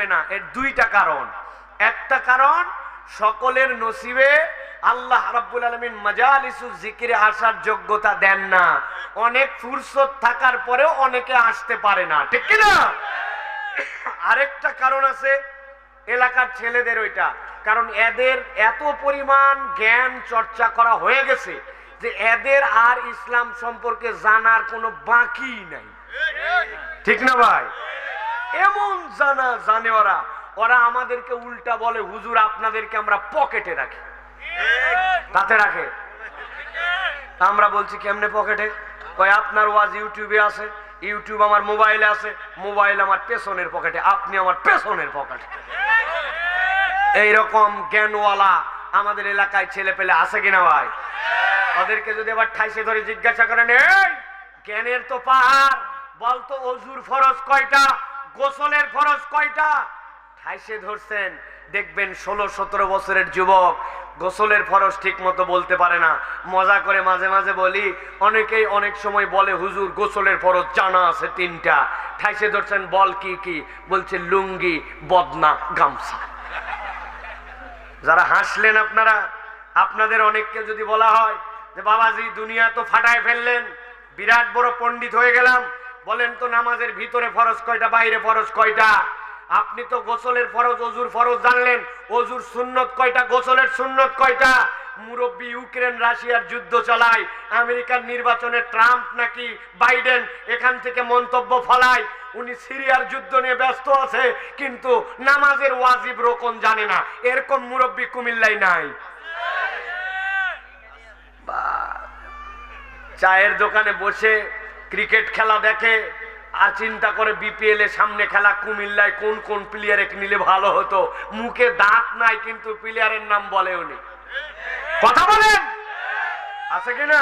আসবে না, এর দুইটা কারণ। একটা কারণ, সকলের নসিবে আল্লাহ রাব্বুল আলমিন মাজালিসু জিকিরে আসার যোগ্যতা দেন না। অনেক ফুরসত থাকার পরেও অনেকে আসতে পারে না। ঠিক কি না আরেকটা কারণ আছে, এলাকার ছেলেদের ওইটা। কারণ এদের এত পরিমাণ জ্ঞান চর্চা করা হয়ে গেছে যে এদের আর ইসলাম সম্পর্কে জানার কোনো বাকি নাই। ঠিক না ভাই? এমন জানা জানে ওরা ওরা আমাদেরকে উল্টা বলে, হুজুর, আপনাদেরকে আমরা পকেটে রাখি। তাতে রাখে। আমরা বলছি, কেমনে পকেটে? কয়, আপনার ওয়াজ ইউটিউবে আছে, ইউটিউব আমার মোবাইলে আছে, মোবাইল আমার পেছনের পকেটে, আপনি আমার পেছনের পকেটে। এইরকম জ্ঞানওয়ালা আমাদের এলাকায় ছেলে পেলে আছে কিনা ভাই? ওদেরকে যদি আবার ঠাইসে ধরে জিজ্ঞাসা করেন, এই, জ্ঞানের তো পাহাড়, বলতো অজুর ফরজ কয়টা? গোসলের ফরজ কয়টা? ঠাইসে ধরছেন, দেখবেন ষোলো, সতেরো বছরের যুবক গোসলের ফরজ ঠিক মতো বলতে পারে না। মজা করে মাঝে মাঝে বলি, অনেকেই অনেক সময় বলে, হুজুর, গোসলের ফরজ জানা আছে তিনটা। ঠাইসে ধরছেন, বল কি কি? বলছে, লুঙ্গি, বদনা, গামছা। যারা হাসলেন আপনারা, আপনাদের অনেককে যদি বলা হয় যে, বাবাজি, দুনিয়া তো ফাটায় ফেললেন, বিরাট বড় পণ্ডিত হয়ে গেলাম। বলেন তো নামাজের ভিতরে ফরজ কয়টা, বাইরে ফরজ কয়টা? আপনি তো গোসলের ফরজ, অজুর ফরজ জানলেন। অজুর সুন্নত কয়টা, গোসলের সুন্নত কয়টা? মুরব্বী ইউক্রেন, রাশিয়ার যুদ্ধ চালায়। আমেরিকার নির্বাচনে ট্রাম্প নাকি বাইডেন এখান থেকে মন্তব্য ফলায়। উনি সিরিয়ার যুদ্ধ নিয়ে ব্যস্ত আছে, কিন্তু নামাজের ওয়াজিব রোকন জানে না। এরকম মুরব্বী কুমিল্লাই নাই। চায়ের দোকানে বসে ক্রিকেট খেলা দেখে আর চিন্তা করে বিপিএল এর সামনে খেলা কুমিল্লায় কোন কোন প্লেয়ারে নিলে ভালো হতো? মুখে দাঁত নাই কিন্তু প্লেয়ারের নাম বলে উনি কথা বলেন? আছে কিনা?